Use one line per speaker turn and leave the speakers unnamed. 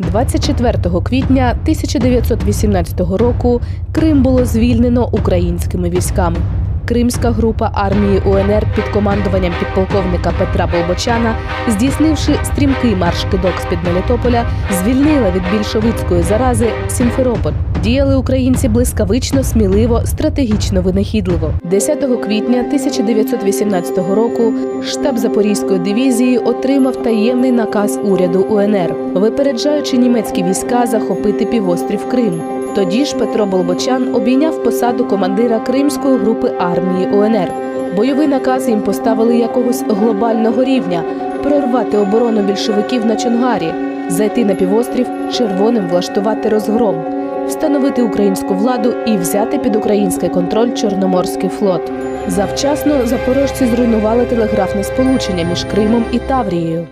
24 квітня 1918 року Крим було звільнено українськими військами. Кримська група армії УНР під командуванням підполковника Петра Болбочана, здійснивши стрімкий марш кидок з під Мелітополя, звільнила від більшовицької зарази Сімферополь. Діяли українці блискавично, сміливо, стратегічно винахідливо. 10 квітня 1918 року штаб Запорізької дивізії отримав таємний наказ уряду УНР, випереджаючи німецькі війська захопити півострів Крим. Тоді ж Петро Болбочан обійняв посаду командира Кримської групи армії УНР. Бойовий наказ їм поставили якогось глобального рівня прорвати оборону більшовиків на Чонгарі, зайти на півострів, червоним влаштувати розгром, встановити українську владу і взяти під український контроль Чорноморський флот. Завчасно запорожці зруйнували телеграфне сполучення між Кримом і Таврією.